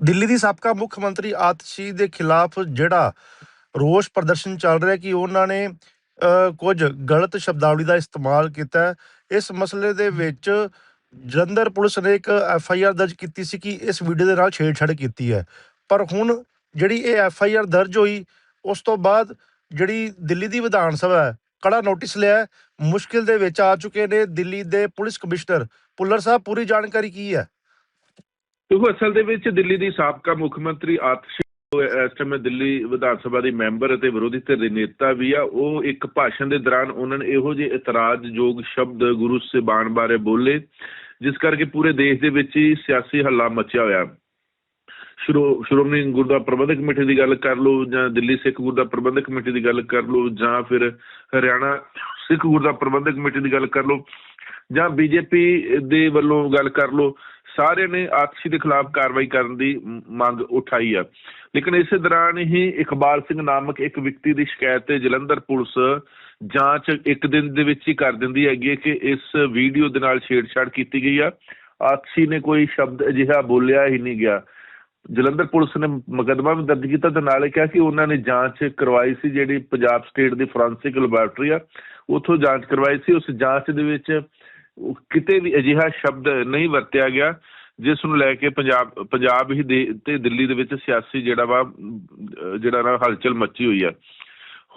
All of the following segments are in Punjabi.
ਦਿੱਲੀ ਦੀ ਸਾਬਕਾ ਮੁੱਖ ਮੰਤਰੀ ਆਤਸ਼ੀ ਦੇ ਖਿਲਾਫ ਜਿਹੜਾ ਰੋਸ ਪ੍ਰਦਰਸ਼ਨ ਚੱਲ ਰਿਹਾ ਕਿ ਉਹਨਾਂ ਨੇ ਕੁਝ ਗਲਤ ਸ਼ਬਦਾਵਲੀ ਦਾ ਇਸਤੇਮਾਲ ਕੀਤਾ ਇਸ ਮਸਲੇ ਦੇ ਵਿੱਚ ਜਲੰਧਰ ਪੁਲਿਸ ਨੇ ਇੱਕ ਐਫ ਆਈ ਆਰ ਦਰਜ ਕੀਤੀ ਸੀ ਕਿ ਇਸ ਵੀਡੀਓ ਦੇ ਨਾਲ ਛੇੜਛਾੜ ਕੀਤੀ ਹੈ। ਪਰ ਹੁਣ ਜਿਹੜੀ ਇਹ ਐਫ ਆਈ ਆਰ ਦਰਜ ਹੋਈ, ਉਸ ਤੋਂ ਬਾਅਦ ਜਿਹੜੀ ਦਿੱਲੀ ਦੀ ਵਿਧਾਨ ਸਭਾ ਹੈ, ਕੜਾ ਨੋਟਿਸ ਲਿਆ ਮੁਸ਼ਕਿਲ ਦੇ ਵਿੱਚ ਆ ਚੁੱਕੇ ਨੇ ਦਿੱਲੀ ਦੇ ਪੁਲਿਸ ਕਮਿਸ਼ਨਰ। ਪੁੱਲਰ ਸਾਹਿਬ, ਪੂਰੀ ਜਾਣਕਾਰੀ ਕੀ ਹੈ? ਦੇਖੋ, ਅਸਲ ਦੇ ਵਿੱਚ ਦਿੱਲੀ ਦੀ ਸਾਬਕਾ ਮੁੱਖ ਮੰਤਰੀ ਆਤਸ਼ੀ ਇਸ ਸਮੇਂ ਦਿੱਲੀ ਵਿਧਾਨ ਸਭਾ ਦੀ ਮੈਂਬਰ ਅਤੇ ਵਿਰੋਧੀ ਧਿਰ ਦੇ ਨੇਤਾ ਵੀ ਆ, ਉਹ ਇੱਕ ਭਾਸ਼ਣ ਦੇ ਦੌਰਾਨ ਉਹਨਾਂ ਨੇ ਇਹੋ ਜਿਹੇ ਇਤਰਾਜ਼ਯੋਗ ਸ਼ਬਦ ਗੁਰੂ ਸਿਬਾਨ ਬਾਰੇ ਬੋਲੇ, ਜਿਸ ਕਰਕੇ ਪੂਰੇ ਦੇਸ਼ ਦੇ ਵਿੱਚ ਹੀ ਸਿਆਸੀ ਹੱਲਾ ਮਚਿਆ ਹੋਇਆ। ਸ਼੍ਰੋ- ਸ਼੍ਰੋਮਣੀ ਗੁਰਦੁਆਰਾ ਪ੍ਰਬੰਧਕ ਕਮੇਟੀ ਦੀ ਗੱਲ ਕਰ ਲਓ ਜਾਂ ਦਿੱਲੀ ਸਿੱਖ ਗੁਰਦੁਆਰਾ ਪ੍ਰਬੰਧਕ ਕਮੇਟੀ ਦੀ ਗੱਲ ਕਰ ਲਓ ਜਾਂ ਫਿਰ ਹਰਿਆਣਾ ਸਿੱਖ ਗੁਰਦੁਆਰਾ ਪ੍ਰਬੰਧਕ ਕਮੇਟੀ ਦੀ ਗੱਲ ਕਰ ਲਓ ਜਾਂ ਬੀਜੇਪੀ ਦੇ ਵੱਲੋਂ ਗੱਲ ਕਰ ਲਓ ਸਾਰਿਆਂ ਨੇ ਆਤਸ਼ੀ ਦੇ ਖਿਲਾਫ ਕਾਰਵਾਈ ਕਰਨ ਦੀ ਮੰਗ ਉਠਾਈ ਆ। ਲੇਕਿਨ ਇਸੇ ਦੌਰਾਨ ਹੀ ਇਕਬਾਲ ਸਿੰਘ ਨਾਮਕ ਇੱਕ ਵਿਅਕਤੀ ਦੀ ਸ਼ਿਕਾਇਤ ਤੇ ਜਲੰਧਰ ਪੁਲਿਸ ਜਾਂਚ ਇੱਕ ਦਿਨ ਦੇ ਵਿੱਚ ਹੀ ਕਰ ਦਿੰਦੀ ਹੈਗੀ ਹੈ ਕਿ ਇਸ ਵੀਡੀਓ ਦੇ ਨਾਲ ਛੇੜਛਾੜ ਕੀਤੀ ਗਈ ਆ। ਆਤਸ਼ੀ ਨੇ ਕੋਈ ਸ਼ਬਦ ਅਜਿਹਾ ਬੋਲਿਆ ਹੀ ਨਹੀਂ ਗਿਆ। ਜਲੰਧਰ ਪੁਲਿਸ ਨੇ ਮੁਕੱਦਮਾ ਵੀ ਦਰਜ ਕੀਤਾ ਤੇ ਨਾਲੇ ਕਿਹਾ ਕਿ ਉਹਨਾਂ ਨੇ ਜਾਂਚ ਕਰਵਾਈ ਸੀ ਜਿਹੜੀ ਪੰਜਾਬ ਸਟੇਟ ਦੀ ਫੋਰੈਂਸਿਕ ਲੈਬੋਰੇਟਰੀ ਆ। ਉੱਥੋਂ ਜਾਂਚ ਕਰਵਾਈ ਸੀ। ਉਸ ਜਾਂਚ ਦੇ ਵਿੱਚ ਕਿਤੇ ਵੀ ਅਜਿਹਾ ਸ਼ਬਦ ਨਹੀਂ ਵਰਤਿਆ ਗਿਆ। ਜਿਸ ਨੂੰ ਲੈ ਕੇ ਪੰਜਾਬ ਪੰਜਾਬ ਹੀ ਦੇ, ਤੇ ਦਿੱਲੀ ਦੇ ਵਿੱਚ ਸਿਆਸੀ ਜਿਹੜਾ ਵਾ, ਜਿਹੜਾ ਨਾ ਹਲਚਲ ਮੱਚੀ ਹੋਈ ਆ।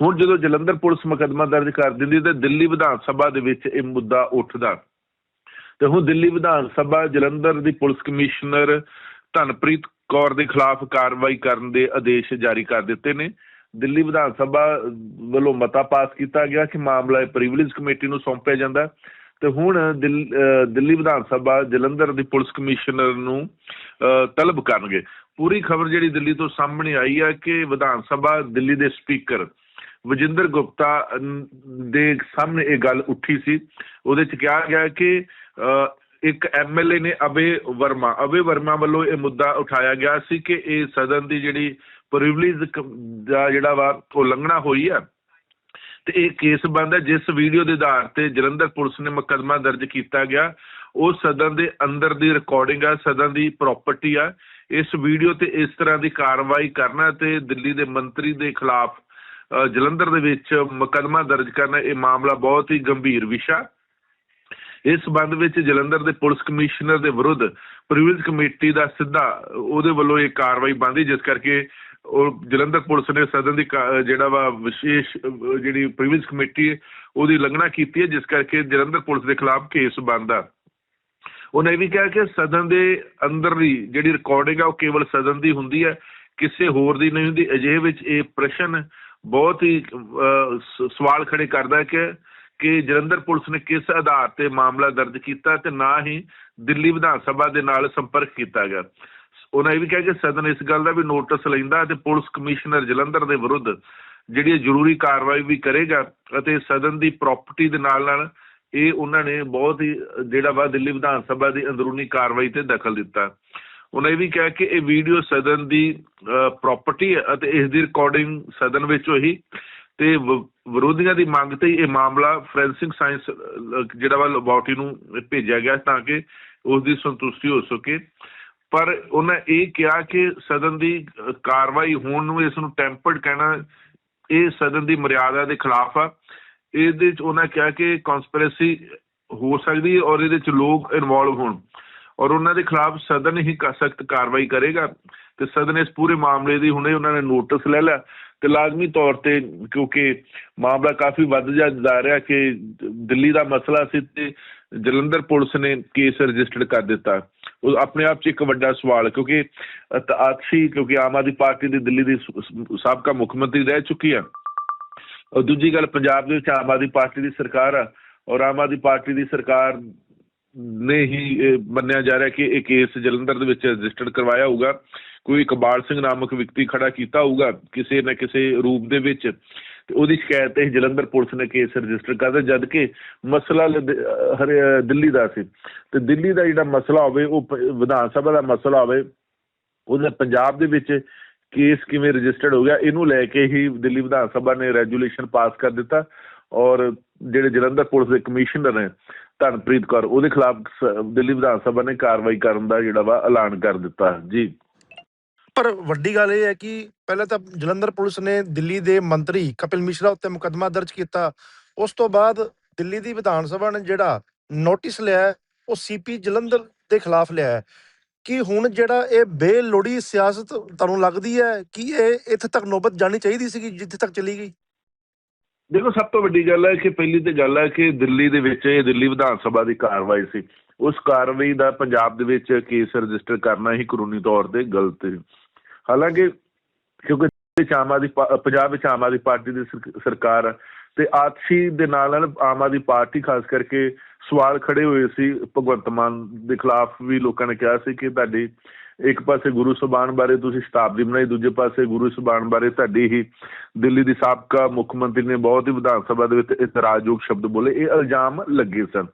ਹੁਣ ਜਦੋਂ ਜਲੰਧਰ ਪੁਲਿਸ ਮੁਕੱਦਮਾ ਦਰਜ ਕਰ ਦਿੰਦੀ ਤੇ ਦਿੱਲੀ ਵਿਧਾਨ ਸਭਾ ਦੇ ਵਿੱਚ ਇਹ ਮੁੱਦਾ ਉੱਠਦਾ। ਤੇ ਹੁਣ ਦਿੱਲੀ ਵਿਧਾਨ ਸਭਾ ਜਲੰਧਰ ਦੀ ਪੁਲਿਸ ਕਮਿਸ਼ਨਰ ਧਨਪ੍ਰੀਤ ਕੌਰ ਦੇ ਖਿਲਾਫ ਕਾਰਵਾਈ ਕਰਨ ਦੇ ਆਦੇਸ਼ ਜਾਰੀ ਕਰ ਦਿੱਤੇ ਨੇ। ਦਿੱਲੀ ਵਿਧਾਨ ਸਭਾ ਵੱਲੋਂ ਮਤਾ ਪਾਸ ਕੀਤਾ ਗਿਆ ਕਿ ਮਾਮਲਾ ਇਹ ਪ੍ਰਿਵਿਲੇਜ ਕਮੇਟੀ ਨੂੰ ਸੌਂਪਿਆ ਜਾਂਦਾ। ਤੇ ਹੁਣ ਦਿੱਲੀ ਵਿਧਾਨ ਸਭਾ ਜਲੰਧਰ ਦੀ ਪੁਲਿਸ ਕਮਿਸ਼ਨਰ ਨੂੰ ਤਲਬ ਕਰਨਗੇ। ਪੂਰੀ ਖਬਰ ਜਿਹੜੀ ਦਿੱਲੀ ਤੋਂ ਸਾਹਮਣੇ ਆਈ ਹੈ ਕਿ ਵਿਧਾਨ ਸਭਾ ਦਿੱਲੀ ਦੇ ਸਪੀਕਰ ਵਜਿੰਦਰ ਗੁਪਤਾ ਦੇ ਸਾਹਮਣੇ ਇਹ ਗੱਲ ਉੱਠੀ ਸੀ। ਉਹਦੇ ਚ ਕਿਹਾ ਗਿਆ ਕਿ ਅਹ, ਇੱਕ ਐਮਐਲਏ ਨੇ ਅਬੇ ਵਰਮਾ ਅਬੇ ਵਰਮਾ ਵੱਲੋਂ ਇਹ ਮੁੱਦਾ ਉਠਾਇਆ ਗਿਆ ਸੀ ਕਿ ਇਹ ਸਦਨ ਦੀ ਜਿਹੜੀ ਪ੍ਰਿਵਿਲੇਜ ਦਾ ਜਿਹੜਾ ਵਾ ਉਲੰਘਣਾ ਹੋਈ ਆ। ਤੇ ਇਹ ਕੇਸ ਬੰਦ ਜਿਸ ਵੀਡੀਓ ਦੇ ਆਧਾਰ ਤੇ ਜਲੰਧਰ ਪੁਲਿਸ ਨੇ ਮੁਕੱਦਮਾ ਦਰਜ ਕੀਤਾ ਗਿਆ। ਉਹ ਸਦਨ ਦੇ ਅੰਦਰ ਦੀ ਰਿਕਾਰਡਿੰਗ ਆ, ਸਦਨ ਦੀ ਪ੍ਰਾਪਰਟੀ ਆ। ਇਸ ਵੀਡੀਓ ਤੇ ਇਸ ਤਰ੍ਹਾਂ ਦੀ ਕਾਰਵਾਈ ਕਰਨਾ ਤੇ ਦਿੱਲੀ ਦੇ ਮੰਤਰੀ ਦੇ ਖਿਲਾਫ ਜਲੰਧਰ ਦੇ ਵਿੱਚ ਮੁਕੱਦਮਾ ਦਰਜ ਕਰਨਾ, ਇਹ ਮਾਮਲਾ ਬਹੁਤ ਹੀ ਗੰਭੀਰ ਵਿਸ਼ਾ। ਇਸ ਸੰਬੰਧ ਵਿੱਚ ਜਲੰਧਰ ਦੇ ਪੁਲਿਸ ਕਮਿਸ਼ਨਰ ਦੇ ਵਿਰੁੱਧ ਪ੍ਰਿਵਿਲੇਜ ਕਮੇਟੀ ਦਾ ਸਿੱਧਾ ਉਹਦੇ ਵੱਲੋਂ ਇਹ ਕਾਰਵਾਈ ਬੰਦੀ ਜਿਸ ਕਰਕੇ ਉਹ ਜਲੰਧਰ ਪੁਲਿਸ ਨੇ ਸਦਨ ਦੀ ਜਿਹੜਾ ਵਾ ਵਿਸ਼ੇਸ਼ ਜਿਹੜੀ ਪ੍ਰਿਵਿਲੇਜ ਕਮੇਟੀ ਉਹਦੀ ਉਲੰਘਣਾ ਕੀਤੀ ਹੈ ਜਿਸ ਕਰਕੇ ਜਲੰਧਰ ਪੁਲਿਸ ਦੇ ਖਿਲਾਫ ਕੇਸ ਬਣਦਾ। ਉਹਨੇ ਵੀ ਕਿਹਾ ਕਿ ਸਦਨ ਦੇ ਅੰਦਰਲੀ ਜਿਹੜੀ ਰਿਕਾਰਡਿੰਗ ਆ ਉਹ ਕੇਵਲ ਸਦਨ ਦੀ ਹੁੰਦੀ ਹੈ ਕਿਸੇ ਹੋਰ ਦੀ ਨਹੀਂ ਹੁੰਦੀ। ਅਜਿਹੇ ਵਿੱਚ ਇਹ ਪ੍ਰਸ਼ਨ ਬਹੁਤ ਹੀ ਅਹ, ਸਵਾਲ ਖੜੇ ਕਰਦਾ ਕਿ ਕਿ ਜਲੰਧਰ ਪੁਲਿਸ ਨੇ ਕਿਸ ਆਧਾਰ ਤੇ ਮਾਮਲਾ ਦਰਜ ਕੀਤਾ ਤੇ ਨਾ ਹੀ ਦਿੱਲੀ ਵਿਧਾਨ ਸਭਾ ਦੇ ਨਾਲ ਸੰਪਰਕ ਕੀਤਾ ਗਿਆ। ਉਹਨਾਂ ਇਹ ਵੀ ਕਿਹਾ ਕਿ ਸਦਨ ਇਸ ਗੱਲ ਦਾ ਵੀ ਨੋਟਿਸ ਲੈਂਦਾ ਤੇ ਪੁਲਿਸ ਕਮਿਸ਼ਨਰ ਜਲੰਧਰ ਦੇ ਵਿਰੁੱਧ ਜਿਹੜੀ ਜ਼ਰੂਰੀ ਕਾਰਵਾਈ ਵੀ ਕਰੇਗਾ ਅਤੇ ਸਦਨ ਦੀ ਪ੍ਰਾਪਰਟੀ ਦੇ ਨਾਲ ਨਾਲ ਇਹ ਉਹਨਾਂ ਨੇ ਬਹੁਤ ਹੀ, ਜਿਹੜਾ ਵਾ ਦਿੱਲੀ ਵਿਧਾਨ ਸਭਾ ਦੀ ਅੰਦਰੂਨੀ ਕਾਰਵਾਈ ਤੇ ਦਖਲ ਦਿੱਤਾ। ਉਹਨਾਂ ਇਹ ਵੀ ਕਿਹਾ ਕਿ ਇਹ ਵੀਡੀਓ ਸਦਨ ਦੀ ਪ੍ਰਾਪਰਟੀ ਅਤੇ ਇਸ ਦੀ ਰਿਕਾਰਡਿੰਗ ਸਦਨ ਵਿੱਚ ਹੋਈ ਤੇ ਵਿਰੋਧੀਆਂ ਦੀ ਮੰਗ ਤੇ ਇਹ ਮਾਮਲਾ ਫੋਰੈਂਸਿਕ ਸਾਇੰਸ ਜਿਹੜਾ ਵਾ ਲੈਬੋਰਟਰੀ ਨੂੰ ਭੇਜਿਆ ਗਿਆ ਤਾਂ ਕਿ ਉਸ ਦੀ ਸੰਤੁਸ਼ਟੀ ਹੋ ਸਕੇ। ਪਰ ਉਹਨਾਂ ਇਹ ਕਿਹਾ ਕਿ ਸਦਨ ਦੀ ਕਾਰਵਾਈ ਹੋਣ ਨੂੰ ਇਸ ਨੂੰ ਟੈਂਪਰਡ ਕਹਿਣਾ, ਇਹ ਸਦਨ ਦੀ ਮਰਿਆਦਾ ਦੇ ਖਿਲਾਫ ਆ। ਇਹਦੇ ਵਿੱਚ ਉਹਨਾਂ ਕਿਹਾ ਕਿ ਕਨਸਪੀਰੇਸੀ ਹੋ ਸਕਦੀ ਹੈ ਔਰ ਇਹਦੇ ਵਿੱਚ ਲੋਕ ਇਨਵੋਲਵ ਹੋਣ। ਔਰ ਉਹਨਾਂ ਦੇ ਖਿਲਾਫ ਸਦਨ ਹੀ ਸਖਤ ਕਾਰਵਾਈ ਕਰੇਗਾ। ਤੇ ਸਦਨ ਇਸ ਪੂਰੇ ਮਾਮਲੇ ਦੀ ਹੁਣੇ ਉਹਨਾਂ ਨੇ ਨੋਟਿਸ ਲੈ ਲਿਆ। ਤੇ ਲਾਜ਼ਮੀ ਤੌਰ ਤੇ ਕਿਉਂਕਿ ਮਾਮਲਾ ਕਾਫੀ ਵੱਧ ਜਾ ਜਾ ਰਿਹਾ ਕਿ ਦਿੱਲੀ ਦਾ ਮਸਲਾ ਸੀ ਤੇ ਜਲੰਧਰ ਪੁਲਿਸ ਨੇ ਕੇਸ ਰਜਿਸਟਰਡ ਕਰ ਦਿੱਤਾ। ਉਹ ਆਪਣੇ ਆਪ 'ਚ ਇੱਕ ਵੱਡਾ ਸਵਾਲ, ਕਿਉਂਕਿ ਅਤ- ਕਿਉਂਕਿ ਆਮ ਆਦਮੀ ਪਾਰਟੀ ਦੀ ਦਿੱਲੀ ਦੀ ਸਾਬਕਾ ਮੁੱਖ ਮੰਤਰੀ ਰਹਿ ਚੁੱਕੀ ਆ। ਔਰ ਦੂਜੀ ਗੱਲ, ਪੰਜਾਬ ਦੇ ਵਿੱਚ ਆਮ ਆਦਮੀ ਪਾਰਟੀ ਦੀ ਸਰਕਾਰ ਆ, ਔਰ ਆਮ ਆਦਮੀ ਪਾਰਟੀ ਦੀ ਸਰਕਾਰ ਨੇ ਹੀ ਮੰਨਿਆ ਜਾ ਰਿਹਾ ਕਿ ਇਹ ਕੇਸ ਜਲੰਧਰ ਦੇ ਵਿੱਚ ਰਜਿਸਟਰਡ ਕਰਵਾਇਆ ਹੋਊਗਾ। ਕੋਈ ਇਕਬਾਲ ਸਿੰਘ ਨਾਮਕ ਵਿਅਕਤੀ ਖੜਾ ਕੀਤਾ ਹੋਊਗਾ, ਕਿਸੇ ਨਾ ਕਿਸੇ ਰੂਪ ਦੇ ਵਿੱਚ। ਤੇ ਉਹਦੀ ਸ਼ਿਕਾਇਤ ਤੇ ਜਲੰਧਰ ਪੁਲਿਸ ਨੇ ਕੇਸ ਰਜਿਸਟਰ ਕਰ ਜਦ ਕਿ ਮਸਲਾ ਦਿੱਲੀ ਦਾ ਸੀ। ਤੇ ਦਿੱਲੀ ਦਾ ਜਿਹੜਾ ਮਸਲਾ ਹੋਵੇ, ਉਹ ਵਿਧਾਨ ਸਭਾ ਦਾ ਮਸਲਾ ਹੋਵੇ, ਉਹਦੇ ਪੰਜਾਬ ਦੇ ਵਿੱਚ ਕੇਸ ਕਿਵੇਂ ਰਜਿਸਟਰਡ ਹੋ ਗਿਆ, ਇਹਨੂੰ ਲੈ ਕੇ ਹੀ ਦਿੱਲੀ ਵਿਧਾਨ ਸਭਾ ਨੇ ਰੈਜੂਲੇਸ਼ਨ ਪਾਸ ਕਰ ਦਿੱਤਾ ਔਰ ਜਿਹੜੇ ਜਲੰਧਰ ਪੁਲਿਸ ਦੇ ਕਮਿਸ਼ਨਰ ਨੇ ਧਨਪ੍ਰੀਤ ਕੌਰ, ਉਹਦੇ ਖਿਲਾਫ ਦਿੱਲੀ ਵਿਧਾਨ ਸਭਾ ਨੇ ਕਾਰਵਾਈ ਕਰਨ ਦਾ ਜਿਹੜਾ ਵਾ ਐਲਾਨ ਕਰ ਦਿੱਤਾ। ਜੀ। ਪਰ ਵੱਡੀ ਗੱਲ ਇਹ ਹੈ ਕਿ ਪਹਿਲਾਂ ਤਾਂ ਜਲੰਧਰ ਪੁਲਿਸ ਨੇ ਦਿੱਲੀ ਦੇ ਮੰਤਰੀ ਕਪਿਲ ਮਿਸ਼ਰਾ ਉੱਤੇ ਮੁਕੱਦਮਾ ਦਰਜ ਕੀਤਾ। ਉਸ ਤੋਂ ਬਾਅਦ ਦਿੱਲੀ ਦੀ ਵਿਧਾਨ ਸਭਾ ਨੇ ਜਿਹੜਾ ਨੋਟਿਸ ਲਿਆ ਉਹ ਸੀਪੀ ਜਲੰਧਰ ਦੇ ਖਿਲਾਫ ਲਿਆ ਕਿ ਹੁਣ ਜਿਹੜਾ ਇਹ ਬੇਲੋੜੀ ਸਿਆਸਤ ਤੁਹਾਨੂੰ ਲੱਗਦੀ ਹੈ ਕਿ ਇਹ ਇੱਥੇ ਤੱਕ ਨੌਬਤ ਜਾਣੀ ਚਾਹੀਦੀ ਸੀਗੀ ਜਿੱਥੇ ਤੱਕ ਚਲੀ ਗਈ? ਦੇਖੋ, ਸਭ ਤੋਂ ਵੱਡੀ ਗੱਲ ਹੈ ਕਿ ਪਹਿਲੀ ਤੇ ਗੱਲ ਹੈ ਕਿ ਦਿੱਲੀ ਦੇ ਵਿੱਚ ਇਹ ਦਿੱਲੀ ਵਿਧਾਨ ਸਭਾ ਦੀ ਕਾਰਵਾਈ ਸੀ। ਉਸ ਕਾਰਵਾਈ ਦਾ ਪੰਜਾਬ ਦੇ ਵਿੱਚ ਕੇਸ ਰਜਿਸਟਰ ਕਰਨਾ ਹੀ ਕਾਨੂੰਨੀ ਤੌਰ ਤੇ ਗਲਤ ਹੈ ਹਾਲਾਂਕਿ ਕਿਉਂਕਿ ਵਿੱਚ ਆਮ ਆਦਮੀ ਪੰਜਾਬ ਵਿੱਚ ਆਮ ਆਦਮੀ ਪਾਰਟੀ ਦੀ ਸਰਕ- ਸਰਕਾਰ ਹੈ ਤੇ ਆਤਸ਼ੀ ਦੇ ਨਾਲ ਨਾਲ ਆਮ ਆਦਮੀ ਪਾਰਟੀ ਖਾਸ ਕਰਕੇ ਸਵਾਲ ਖੜੇ ਹੋਏ ਸੀ ਭਗਵੰਤ ਮਾਨ ਦੇ ਖਿਲਾਫ ਵੀ ਲੋਕਾਂ ਨੇ ਕਿਹਾ ਸੀ ਕਿ ਤੁਹਾਡੀ ਇੱਕ ਪਾਸੇ ਗੁਰੂ ਸੁਬਾਨ ਬਾਰੇ ਤੁਸੀਂ ਸ਼ਤਾਬਦੀ ਬਣਾਈ, ਦੂਜੇ ਪਾਸੇ ਗੁਰੂ ਸੁਬਾਨ ਬਾਰੇ ਤੁਹਾਡੀ ਹੀ ਦਿੱਲੀ ਦੀ ਸਾਬਕਾ ਮੁੱਖ ਮੰਤਰੀ ਨੇ ਬਹੁਤ ਹੀ ਵਿਧਾਨ ਸਭਾ ਦੇ ਵਿੱਚ ਇਤਰਾਜ਼ਯੋਗ ਸ਼ਬਦ ਬੋਲੇ, ਇਹ ਇਲਜ਼ਾਮ ਲੱਗੇ ਸਨ।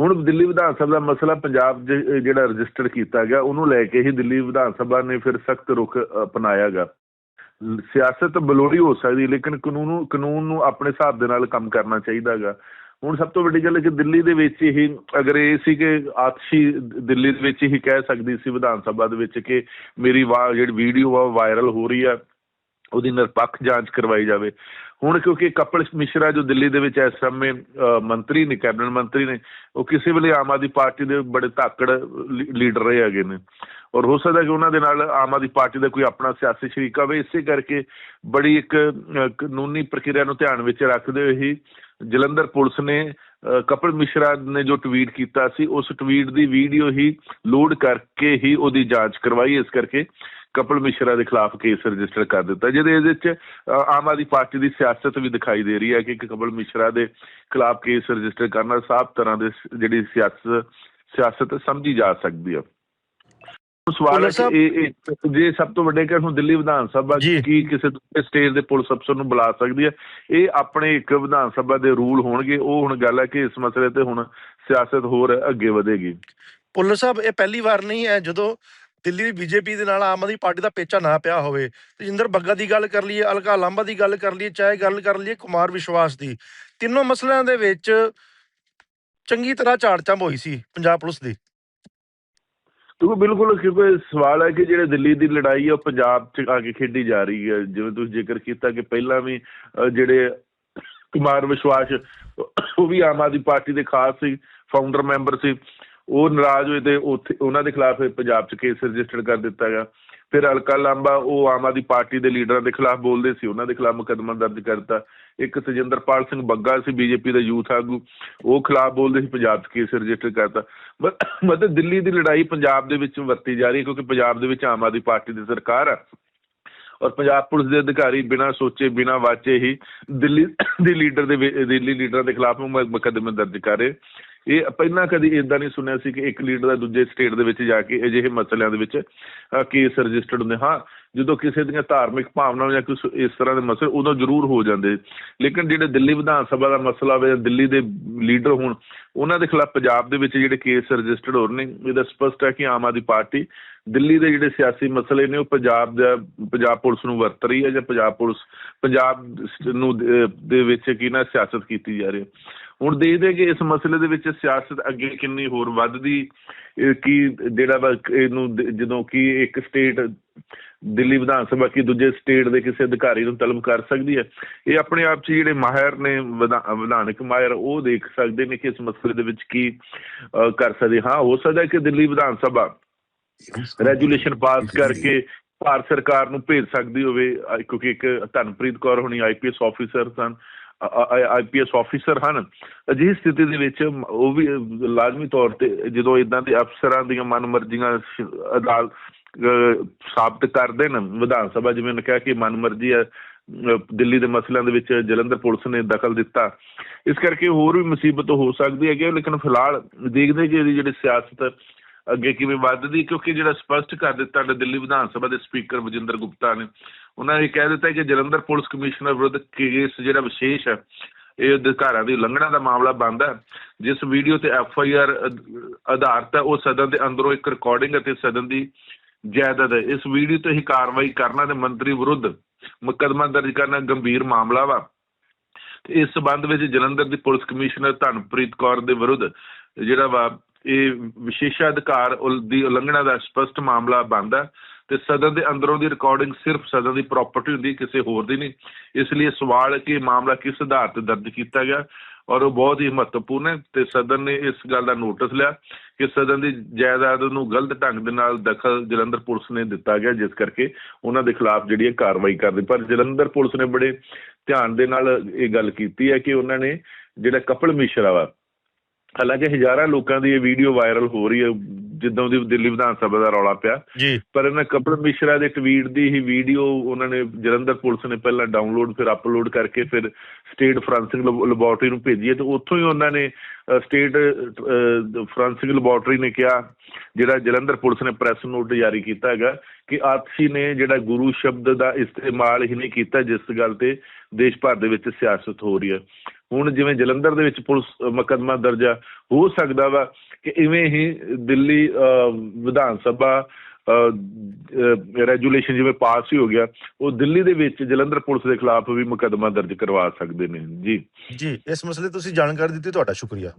ਹੁਣ ਦਿੱਲੀ ਵਿਧਾਨ ਸਭਾ ਦਾ ਮਸਲਾ ਪੰਜਾਬ ਜਿਹੜਾ ਰਜਿਸਟਰ ਕੀਤਾ ਗਿਆ, ਉਹਨੂੰ ਲੈ ਕੇ ਹੀ ਦਿੱਲੀ ਵਿਧਾਨ ਸਭਾ ਨੇ ਫਿਰ ਸਖਤ ਰੁਖ ਅਪਣਾਇਆ ਗਾ। ਸਿਆਸਤ ਬਲੋੜੀ ਹੋ ਸਕਦੀ ਲੇਕਿਨ ਕਾਨੂੰਨ ਨੂੰ ਕਾਨੂੰਨ ਨੂੰ ਆਪਣੇ ਹਿਸਾਬ ਦੇ ਨਾਲ ਕੰਮ ਕਰਨਾ ਚਾਹੀਦਾਗਾ ਹੁਣ ਸਭ ਤੋਂ ਵੱਡੀ ਗੱਲ ਹੈ ਕਿ ਦਿੱਲੀ ਦੇ ਵਿੱਚ ਹੀ, ਅਗਰ ਇਹ ਸੀ ਕਿ ਆਤਸ਼ੀ ਦਿੱਲੀ ਦੇ ਵਿੱਚ ਹੀ ਕਹਿ ਸਕਦੀ ਸੀ ਵਿਧਾਨ ਸਭਾ ਦੇ ਵਿੱਚ ਕਿ ਮੇਰੀ ਵਾ, ਜਿਹੜੀ ਵੀਡੀਓ ਆ ਵਾਇਰਲ ਹੋ ਰਹੀ ਆ। ਉਹਦੀ ਨਿਰਪੱਖ ਜਾਂਚ ਕਰਵਾਈ ਜਾਵੇ। ਹੁਣ ਕਿਉਂਕਿ ਕਪਲ ਮਿਸ਼ਰਾ ਜੋ ਦਿੱਲੀ ਦੇ ਵਿੱਚ ਇਸ ਸਮੇਂ ਮੰਤਰੀ ਨੇ, ਕੈਬਨਿਟ ਮੰਤਰੀ ਨੇ, ਉਹ ਕਿਸੇ ਵੇਲੇ ਆਮ ਆਦਮੀ ਪਾਰਟੀ ਦੇ ਬੜੇ ਧਾਕੜ ਲੀਡਰ ਰਹੇ ਹੈਗੇ ਨੇ। ਔਰ ਹੋ ਸਕਦਾ ਕਿ ਉਹਨਾਂ ਦੇ ਨਾਲ ਆਮ ਆਦਮੀ ਪਾਰਟੀ ਦਾ ਕੋਈ ਆਪਣਾ ਸਿਆਸੀ ਸ਼ਰੀਕਾ ਹੋਵੇ। ਇਸੇ ਕਰਕੇ ਬੜੀ ਇੱਕ ਕਾਨੂੰਨੀ ਪ੍ਰਕਿਰਿਆ ਨੂੰ ਧਿਆਨ ਵਿੱਚ ਰੱਖਦੇ ਹੋਏ ਹੀ ਜਲੰਧਰ ਪੁਲਿਸ ਨੇ ਕਪਿਲ ਮਿਸ਼ਰਾ ਨੇ ਜੋ ਟਵੀਟ ਕੀਤਾ ਸੀ ਉਸ ਟਵੀਟ ਦੀ ਵੀਡੀਓ ਹੀ ਲੋਡ ਕਰਕੇ ਹੀ ਉਹਦੀ ਜਾਂਚ ਕਰਵਾਈ। ਇਸ ਕਰਕੇ ਕਪਿਲ ਮਿਸ਼ਰਾ ਦੇ ਖਿਲਾਫ ਕੇਸ ਰਜਿਸਟਰ ਕਰ ਦਿੱਤਾ ਜਿਹਦੇ ਇਹਦੇ ਵਿੱਚ ਅ, ਆਮ ਆਦਮੀ ਪਾਰਟੀ ਦੀ ਸਿਆਸਤ ਵੀ ਦਿਖਾਈ ਦੇ ਰਹੀ ਹੈ ਕਿ ਕਪਿਲ ਮਿਸ਼ਰਾ ਦੇ ਖਿਲਾਫ ਕੇਸ ਰਜਿਸਟਰ ਕਰਨਾ ਸਭ ਤਰ੍ਹਾਂ ਦੇ ਜਿਹੜੀ ਸਿਆਸਤ ਸਿਆਸਤ ਸਮਝੀ ਜਾ ਸਕਦੀ ਹੈ। ਸਵਾਲ ਹੈ ਕਿ ਇਹ ਇਹ ਜੇ ਸਭ ਤੋਂ ਵੱਡੇ ਕਿ ਹੁਣ ਦਿੱਲੀ ਵਿਧਾਨ ਸਭਾ ਜੀ। ਕੀ ਕਿਸੇ ਦੂਜੇ ਸਟੇਟ ਦੇ ਪੁਲਿਸ ਅਫਸਰ ਨੂੰ ਬੁਲਾ ਸਕਦੀ ਹੈ? ਇਹ ਆਪਣੇ ਇੱਕ ਵਿਧਾਨ ਸਭਾ ਦੇ ਰੂਲ ਹੋਣਗੇ। ਉਹ ਹੁਣ ਗੱਲ ਹੈ ਕਿ ਇਸ ਮਸਲੇ ਤੇ ਹੁਣ ਸਿਆਸਤ ਹੋਰ ਅੱਗੇ ਵਧੇਗੀ। ਪੁੱਲਰ ਸਾਹਿਬ ਇਹ ਪਹਿਲੀ ਵਾਰ ਨਹੀਂ ਹੈ ਜਦੋਂ ਦਿੱਲੀ ਦੀ ਬੀਜੇਪੀ ਦੇ ਨਾਲ ਆਮ ਆਦਮੀ ਪਾਰਟੀ ਦਾ ਪੇਚਾ ਨਾ ਪਿਆ ਹੋਵੇ। ਤੇਜਿੰਦਰ ਬੱਗਾ ਦੀ ਗੱਲ ਕਰ ਲਈਏ ਅਲਕਾ ਲਾਂਬਾ ਦੀ ਗੱਲ ਕਰ ਲਈਏ ਚਾਹੇ ਗੱਲ ਕਰ ਲਈਏ ਕੁਮਾਰ ਵਿਸ਼ਵਾਸ ਦੀ। ਤਿੰਨੋਂ ਮਸਲਿਆਂ ਦੇ ਵਿੱਚ ਚੰਗੀ ਤਰ੍ਹਾਂ ਝਾੜਚੰਬ ਹੋਈ ਸੀ ਪੰਜਾਬ ਪੁਲਿਸ ਦੀ। ਕਿਉਂਕਿ ਬਿਲਕੁਲ ਕਿਉਂਕਿ ਸਵਾਲ ਹੈ ਕਿ ਜਿਹੜੇ ਦਿੱਲੀ ਦੀ ਲੜਾਈ ਹੈ ਉਹ ਪੰਜਾਬ 'ਚ ਆ ਕੇ ਖੇਡੀ ਜਾ ਰਹੀ ਹੈ। ਜਿਵੇਂ ਤੁਸੀਂ ਜ਼ਿਕਰ ਕੀਤਾ ਕਿ ਪਹਿਲਾਂ ਵੀ ਜਿਹੜੇ ਕੁਮਾਰ ਵਿਸ਼ਵਾਸ, ਉਹ ਵੀ ਆਮ ਆਦਮੀ ਪਾਰਟੀ ਦੇ ਖਾਸ ਸੀ ਫਾਊਂਡਰ ਮੈਂਬਰ ਸੀ। ਉਹ ਨਾਰਾਜ਼ ਹੋਏ ਤੇ ਉੱਥੇ ਉਹਨਾਂ ਦੇ ਖਿਲਾਫ ਪੰਜਾਬ 'ਚ ਕੇਸ ਰਜਿਸਟਰ ਕਰ ਦਿੱਤਾ ਗਿਆ। ਫਿਰ ਅਲਕਾ ਲਾਂਬਾ, ਉਹ ਆਮ ਆਦਮੀ ਪਾਰਟੀ ਦੇ ਲੀਡਰਾਂ ਦੇ ਖਿਲਾਫ ਬੋਲਦੇ ਸੀ, ਉਹਨਾਂ ਦੇ ਖਿਲਾਫ ਮੁਕੱਦਮਾ ਦਰਜ ਕਰਤਾ। ਇੱਕ ਤੇਜਿੰਦਰਪਾਲ ਸਿੰਘ ਬੱਗਾ ਸੀ, ਬੀਜੇਪੀ ਦਾ ਯੂਥ ਆਗੂ। ਉਹ ਖਿਲਾਫ ਬੋਲਦੇ ਸੀ, ਪੰਜਾਬ 'ਚ ਕੇਸ ਰਜਿਸਟਰ ਕਰਤਾ। ਮਤਲਬ ਦਿੱਲੀ ਦੀ ਲੜਾਈ ਪੰਜਾਬ ਦੇ ਵਿੱਚ ਵਰਤੀ ਜਾ ਰਹੀ ਹੈ, ਕਿਉਂਕਿ ਪੰਜਾਬ ਦੇ ਵਿੱਚ ਆਮ ਆਦਮੀ ਪਾਰਟੀ ਦੀ ਸਰਕਾਰ ਆ। ਔਰ ਪੰਜਾਬ ਪੁਲਿਸ ਦੇ ਅਧਿਕਾਰੀ ਬਿਨਾਂ ਸੋਚੇ, ਬਿਨਾਂ ਵਾਚੇ ਹੀ ਦਿੱਲੀ ਦੇ ਲੀਡਰ ਦੇ ਦਿੱਲੀ ਲੀਡਰਾਂ ਦੇ ਖਿਲਾਫ ਮੁਕੱਦਮੇ ਦਰਜ ਕਰ ਰਹੇ। ਇਹ ਪਹਿਲਾਂ ਕਦੀ ਇਦਾਂ ਨਹੀਂ ਸੁਣਿਆ ਸੀ ਕਿ ਇੱਕ ਲੀਡਰ ਦਾ ਦੂਜੇ ਸਟੇਟ ਦੇ ਵਿੱਚ ਜਾ ਕੇ ਅਜਿਹੇ ਮਸਲਿਆਂ ਦੇ ਵਿੱਚ ਕੇਸ ਰਜਿਸਟਰਡ ਹੁੰਦੇ। ਹਾਂ ਜਦੋਂ ਕਿਸੇ ਦੀਆਂ ਧਾਰਮਿਕ ਭਾਵਨਾਵਾਂ ਜਾਂ ਕੁਝ ਇਸ ਤਰ੍ਹਾਂ ਦੇ ਮਸਲੇ, ਉਦੋਂ ਜ਼ਰੂਰ ਹੋ ਜਾਂਦੇ। ਲੇਕਿਨ ਜਿਹੜੇ ਦਿੱਲੀ ਵਿਧਾਨ ਸਭਾ ਦਾ ਮਸਲਾ ਹੋਵੇ ਜਾਂ ਦਿੱਲੀ ਦੇ ਲੀਡਰ ਹੋਣ, ਉਹਨਾਂ ਦੇ ਖਿਲਾਫ ਪੰਜਾਬ ਦੇ ਵਿੱਚ ਜਿਹੜੇ ਕੇਸ ਰਜਿਸਟਰਡ ਹੋ ਰਹੇ ਨੇ, ਇਹਦਾ ਸਪਸ਼ਟ ਹੈ ਕਿ ਆਮ ਆਦਮੀ ਪਾਰਟੀ ਦਿੱਲੀ ਦੇ ਜਿਹੜੇ ਸਿਆਸੀ ਮਸਲੇ ਨੇ, ਉਹ ਪੰਜਾਬ ਦਾ, ਪੰਜਾਬ ਪੁਲਿਸ ਨੂੰ ਵਰਤ ਰਹੀ ਹੈ ਜਾਂ ਪੰਜਾਬ ਪੁਲਿਸ, ਪੰਜਾਬ ਨੂੰ ਦੇ- ਵਿੱਚ ਕੀ ਨਾ ਸਿਆਸਤ ਕੀਤੀ ਜਾ ਰਹੀ ਹੈ। ਹੁਣ ਦੇਖਦੇ ਕਿ ਇਸ ਮਸਲੇ ਦੇ ਵਿੱਚ ਸਿਆਸਤ ਅੱਗੇ ਕਿੰਨੀ ਹੋਰ ਵੱਧਦੀ ਕਿ, ਜਿਹੜਾ ਵਾ ਇਹਨੂੰ ਜਦੋਂ ਕਿ ਇੱਕ ਸਟੇਟ ਦਿੱਲੀ ਵਿਧਾਨ ਸਭਾ ਕੀ ਦੂਜੇ ਸਟੇਟ ਦੇ ਕਿਸੇ ਅਧਿਕਾਰੀ ਨੂੰ ਤਲਬ ਕਰ ਸਕਦੀ ਹੈ? ਇਹ ਆਪਣੇ ਆਪ 'ਚ ਜਿਹੜੇ ਮਾਹਿਰ ਨੇ ਵਿਧਾਨਕ ਮਾਹਿਰ, ਉਹ ਦੇਖ ਸਕਦੇ ਨੇ ਕਿ ਇਸ ਮਸਲੇ ਦੇ ਵਿੱਚ ਕੀ ਕਰ ਸਕਦੇ। ਹਾਂ, ਹੋ ਸਕਦਾ ਕਿ ਦਿੱਲੀ ਵਿਧਾਨ ਸਭਾ ਰੈਜੂਲੇਸ਼ਨ ਪਾਸ ਕਰਕੇ ਭਾਰਤ ਸਰਕਾਰ ਨੂੰ ਭੇਜ ਸਕਦੀ ਹੋਵੇ। ਕਿਉਂਕਿ ਇੱਕ ਧਨਪ੍ਰੀਤ ਕੌਰ ਹੁਣੀ ਆਈਪੀਐਸ ਆਫੀਸਰ ਸਨ। ਆਈਪੀਐਸ ਆਫੀਸਰ ਹਨ। ਅਜਿਹੀ ਸਥਿਤੀ ਦੇ ਵਿੱਚ ਉਹ ਵੀ ਲਾਜ਼ਮੀ ਤੌਰ ਤੇ ਜਦੋਂ ਇਦਾਂ ਦੇ ਅਫਸਰਾਂ ਦੀਆਂ ਮਨਮਰਜ਼ੀਆਂ ਸ਼- ਅਦਾਲਤ ਸਾਬਤ ਕਰਦੇ ਨੇ ਵਿਧਾਨ ਸਭਾ, ਜਿਵੇਂ ਉਹਨੇ ਕਿਹਾ ਕਿ ਮਨਮਰਜ਼ੀ ਹੈ ਦਿੱਲੀ ਦੇ ਮਸਲਿਆਂ ਦੇ ਵਿੱਚ ਜਲੰਧਰ ਪੁਲਿਸ ਨੇ ਦਖਲ ਦਿੱਤਾ। ਇਸ ਕਰਕੇ ਹੋਰ ਵੀ ਮੁਸੀਬਤ ਹੋ ਸਕਦੀ ਹੈ ਕਿ ਲੇਕਿਨ ਫਿਲਹਾਲ ਦੇਖਦੇ ਕਿ ਇਹਦੀ ਜਿਹੜੀ ਸਿਆਸਤ ਅੱਗੇ ਕਿਵੇਂ ਵੱਧਦੀ, ਕਿਉਂਕਿ ਜਿਹੜਾ ਸਪਸ਼ਟ ਕਰ ਦਿੱਤਾ ਦਿੱਲੀ ਵਿਧਾਨ ਸਭਾ ਦੇ ਸਪੀਕਰ ਵਜਿੰਦਰ ਗੁਪਤਾ ਨੇ। ਉਹਨਾਂ ਨੇ ਕਹਿ ਦਿੱਤਾ ਕਿ ਜਲੰਧਰ ਪੁਲਿਸ ਕਮਿਸ਼ਨਰ ਵਿਰੁੱਧ ਕੇਸ ਜਿਹੜਾ ਵਿਸ਼ੇਸ਼ ਹੈ, ਇਹ ਅਧਿਕਾਰਾਂ ਦੀ ਉਲੰਘਣਾ ਦਾ ਮਾਮਲਾ ਬਣਦਾ ਜਿਸ ਵੀਡੀਓ ਤੇ ਐਫ ਆਈ ਆਰ ਆਧਾਰਤ ਹੈ, ਉਹ ਸਦਨ ਦੇ ਅੰਦਰੋਂ ਇੱਕ ਰਿਕਾਰਡਿੰਗ ਅਤੇ ਸਦਨ ਦੀ ਜਾਇਦਾਦ ਹੈ। ਇਸ ਵੀਡੀਓ ਤੇ ਹੀ ਕਾਰਵਾਈ ਕਰਨਾ ਤੇ ਮੰਤਰੀ ਵਿਰੁੱਧ ਮੁਕੱਦਮਾ ਦਰਜ ਕਰਨਾ ਗੰਭੀਰ ਮਾਮਲਾ ਵਾ। ਇਸ ਸਬੰਧ ਵਿੱਚ ਜਲੰਧਰ ਦੀ ਪੁਲਿਸ ਕਮਿਸ਼ਨਰ ਧਨਪ੍ਰੀਤ ਕੌਰ ਦੇ ਵਿਰੁੱਧ ਜਿਹੜਾ ਵਾ, ਇਹ ਵਿਸ਼ੇਸ਼ਾਧਿਕਾਰ ਅਧਿਕਾਰ ਦੀ ਉਲੰਘਣਾ ਦਾ ਸਪਸ਼ਟ ਮਾਮਲਾ ਬਣਦਾ ਤੇ ਸਦਨ ਦੇ ਅੰਦਰੋਂ ਦੀ ਰਿਕਾਰਡਿੰਗ ਸਿਰਫ ਸਦਨ ਦੀ ਪ੍ਰਾਪਰਟੀ ਹੁੰਦੀ ਕਿਸੇ ਹੋਰ ਦੀ ਨਹੀਂ। ਇਸ ਲਈ ਸਵਾਲ ਕਿ ਮਾਮਲਾ ਕਿਸ ਆਧਾਰ ਤੇ ਦਰਜ ਕੀਤਾ ਗਿਆ? ਔਰ ਉਹ ਬਹੁਤ ਹੀ ਮਹੱਤਵਪੂਰਨ ਹੈ ਤੇ ਸਦਨ ਨੇ ਇਸ ਗੱਲ ਦਾ ਨੋਟਿਸ ਲਿਆ ਕਿ ਸਦਨ ਦੀ ਜਾਇਦਾਦ ਨੂੰ ਗਲਤ ਢੰਗ ਦੇ ਨਾਲ ਦਖਲ ਜਲੰਧਰ ਪੁਲਿਸ ਨੇ ਦਿੱਤਾ ਗਿਆ, ਜਿਸ ਕਰਕੇ ਉਹਨਾਂ ਦੇ ਖਿਲਾਫ ਜਿਹੜੀ ਹੈ ਕਾਰਵਾਈ ਕਰਦੀ ਪਰ ਜਲੰਧਰ ਪੁਲਿਸ ਨੇ ਬੜੇ ਧਿਆਨ ਦੇ ਨਾਲ ਇਹ ਗੱਲ ਕੀਤੀ ਹੈ ਕਿ ਉਹਨਾਂ ਨੇ ਜਿਹੜਾ ਕਪਲ ਮਿਸ਼ਰਾ ਵਾ ਹਾਲਾਂਕਿ ਹਜ਼ਾਰਾਂ ਲੋਕਾਂ ਦੀ ਇਹ ਵੀਡੀਓ ਵਾਇਰਲ ਹੋ ਰਹੀ ਹੈ ਜਿੱਦਾਂ ਦੀ ਦਿੱਲੀ ਵਿਧਾਨ ਸਭਾ ਦਾ ਰੌਲਾ ਪਿਆ। ਪਰ ਇਹਨਾਂ ਕਪਲ ਮਿਸ਼ਰਾ ਦੇ ਟਵੀਟ ਦੀ ਹੀ ਵੀਡੀਓ ਉਹਨਾਂ ਨੇ ਜਲੰਧਰ ਪੁਲਿਸ ਨੇ ਪਹਿਲਾਂ ਡਾਊਨਲੋਡ ਫਿਰ ਅਪਲੋਡ ਕਰਕੇ ਫਿਰ ਸਟੇਟ ਫੋਰੈਂਸਿਕ ਲੈਬੋਰਟਰੀ ਨੂੰ ਭੇਜੀ ਹੈ ਤੇ ਉੱਥੋਂ ਹੀ ਉਹਨਾਂ ਨੇ ਸਟੇਟ ਫੋਰੈਂਸਿਕ ਲੈਬੋਰਟਰੀ ਨੇ ਕਿਹਾ ਜਿਹੜਾ ਜਲੰਧਰ ਪੁਲਿਸ ਨੇ ਪ੍ਰੈਸ ਨੋਟ ਜਾਰੀ ਕੀਤਾ ਹੈਗਾ ਕਿ ਆਤਸ਼ੀ ਨੇ ਜਿਹੜਾ ਗੁਰੂ ਸ਼ਬਦ ਦਾ ਇਸਤੇਮਾਲ ਹੀ ਨਹੀਂ ਕੀਤਾ ਜਿਸ ਗੱਲ ਤੇ ਦੇਸ਼ ਭਰ ਦੇ ਵਿੱਚ ਸਿਆਸਤ ਹੋ ਰਹੀ ਹੈ। ਹੁਣ ਜਿਵੇਂ ਜਲੰਧਰ ਦੇ ਵਿੱਚ ਪੁਲਿਸ ਮੁਕੱਦਮਾ ਦਰਜਾ ਹੋ ਸਕਦਾ ਵਾ ਕਿ ਇਵੇਂ ਹੀ ਦਿੱਲੀ ਵਿਧਾਨ ਸਭਾ ਰੈਜੂਲੇਸ਼ਨ ਜਿਵੇਂ ਪਾਸ ਹੀ ਹੋ ਗਿਆ, ਉਹ ਦਿੱਲੀ ਦੇ ਵਿੱਚ ਜਲੰਧਰ ਪੁਲਿਸ ਦੇ ਖਿਲਾਫ ਵੀ ਮੁਕੱਦਮਾ ਦਰਜ ਕਰਵਾ ਸਕਦੇ ਨੇ। ਜੀ। ਜੀ, ਇਸ ਮਸਲੇ ਤੁਸੀਂ ਜਾਣਕਾਰੀ ਦਿੱਤੀ, ਤੁਹਾਡਾ ਸ਼ੁਕਰੀਆ।